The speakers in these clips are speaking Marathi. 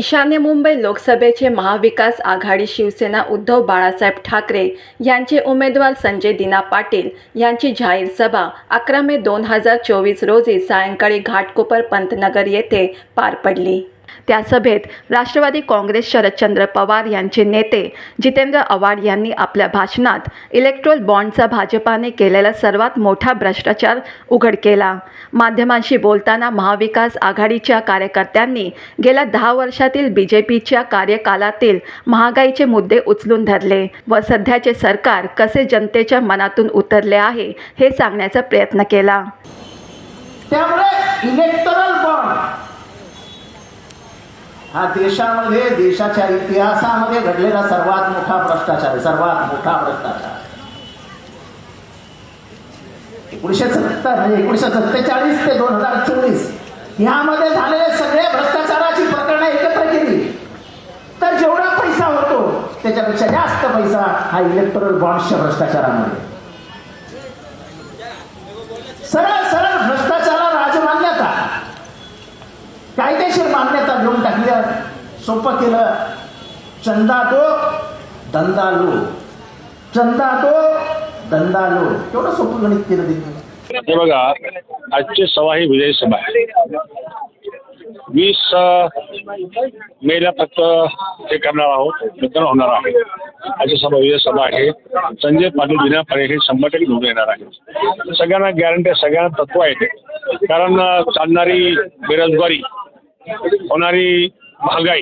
ईशान्य मुंबई लोकसभेचे महाविकास आघाडी शिवसेना उद्धव बाळासाहेब ठाकरे यांचे उमेदवार संजय दिना पाटील यांची जाहीर सभा अकरा मे दोन हजार चोवीस रोजी सायंकाळी घाटकोपर पंतनगर येथे पार पडली. त्या सभेत राष्ट्रवादी काँग्रेस शरदचंद्र पवार यांचे नेते जितेंद्र आव्हाड यांनी आपल्या भाषणात इलेक्ट्रोल बॉन्डचा भाजपाने केलेला सर्वात मोठा भ्रष्टाचार उघड केला. माध्यमांशी बोलताना महाविकास आघाडीच्या कार्यकर्त्यांनी गेल्या दहा वर्षातील बी जे पीच्या कार्यकालातील महागाईचे मुद्दे उचलून धरले व सध्याचे सरकार कसे जनतेच्या मनातून उतरले आहे हे सांगण्याचा प्रयत्न केला. त्यामुळे इलेक्टरल बॉन्ड हा देशामध्ये देशाच्या इतिहासामध्ये घडलेला सर्वात मोठा भ्रष्टाचार आहे सर्वात मोठा भ्रष्टाचार. एकोणीशे सत्तर म्हणजे एकोणीशे सत्तेचाळीस ते दोन हजार चोवीस ह्यामध्ये झालेले सगळे भ्रष्टाचाराची प्रकरणं एकत्र केली. तर जेवढा पैसा होतो त्याच्यापेक्षा जास्त पैसा हा इलेक्टरल बॉन्डच्या भ्रष्टाचारामध्ये. सरळ सोपं केलं. चंदा दो धंदा लो चंदा दो धंदा लो एवढं सोपं गणित केलं त्यांनी बघा आजची सभा ही विजय सभा आहे. वीस मेला फक्त हे करणार आहोत मतदान होणार आहे. आजची सभा विजय सभा आहे. संजय पाटील विना पर्याय हे शंभर टक्के निवडून येणार आहे सगळ्यांना गॅरंटी सगळ्यांना तत्व आहे कारण चालणारी बेरोजगारी होणारी महागाई.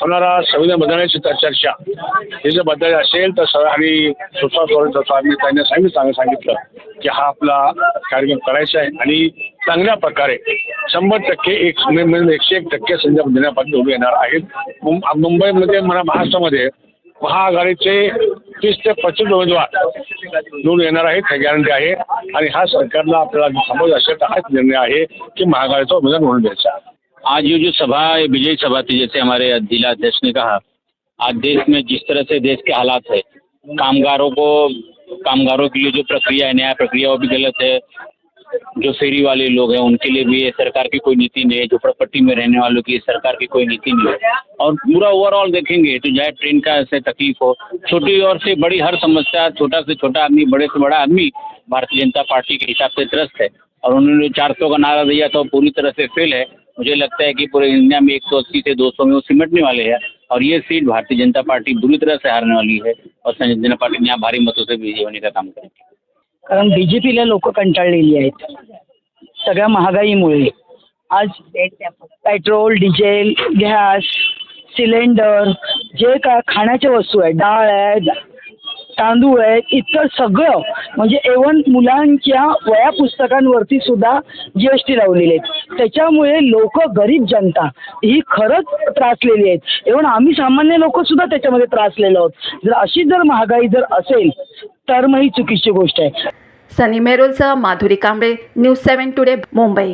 होणारा संविधान बदलण्याची चर्चा. हे जर बदल असेल तर सर आणि सुषमा स्वराज तसं आम्ही त्यांनी सांगितलं सांगितलं की हा आपला कार्यक्रम करायचा आहे आणि चांगल्या प्रकारे शंभर टक्के एक एकशे एक टक्के संजय देण्यापासून उभे येणार आहेत. मुंबईमध्ये म्हणा महाराष्ट्रामध्ये महाआघाडीचे तीस ते पस्तीस उमेदवार निवडून येणार आहेत हे गॅरंटी आहे. आणि हा सरकारला आपल्याला समज असेल तर हाच निर्णय आहे की महाआघाडीचा उमेदवार म्हणून द्यायचा. आज ये जो सभा विजयी सभा थी, जैसे हमारे जिला अध्यक्ष ने कहा, आज देश में जिस तरह से देश के हालात है, कामगारों को, कामगारों के लिए जो प्रक्रिया है न्याय प्रक्रिया, वो भी गलत है। जो फेरी वाले लोग हैं, उनके लिए भी सरकार की कोई नीति नहीं है, जो प्रॉपर्टी में रहने वालों की सरकार की कोई नीति नहीं है। और पूरा ओवरऑल देखेंगे तो चाहे ट्रेन का ऐसे तकलीफ़ हो, छोटी और से बड़ी हर समस्या, छोटा से छोटा आदमी, बड़े से बड़ा आदमी, भारतीय जनता पार्टी के हिसाब से त्रस्त है। और उन्होंने चार सौ का नारा दिया तो पूरी तरह से फेल है। मुझे लगता है कि पूरे इंडिया में एक सौ अस्सी से दो सौ में वो सिमटने वाले हैं और ये सीट भारतीय जनता पार्टी बुरी तरह से हारने वाली है और संजय जनता पार्टी यहाँ भारी मतों से विजयी होने का काम करेगी कारण बी जे पीला लोक कंटाळलेली आहेत. सगळ्या महागाईमुळे. आज पेट्रोल डिझेल गॅस सिलेंडर जे का खाण्याच्या वस्तू आहेत, डाळ आहे तांदूळ आहेत इतर सगळं म्हणजे एवन मुलांच्या वया पुस्तकांवरती सुद्धा जी एस टी लावलेली आहेत. त्याच्यामुळे लोक गरीब जनता ही खरंच त्रासलेली आहेत. एवन आम्ही सामान्य लोक सुद्धा त्याच्यामध्ये त्रासलेलो आहोत. जर अशी जर महागाई जर असेल तर मग ही चुकीची गोष्ट आहे. सनी मेरोलसह Madhuri Kamble news seven today Mumbai.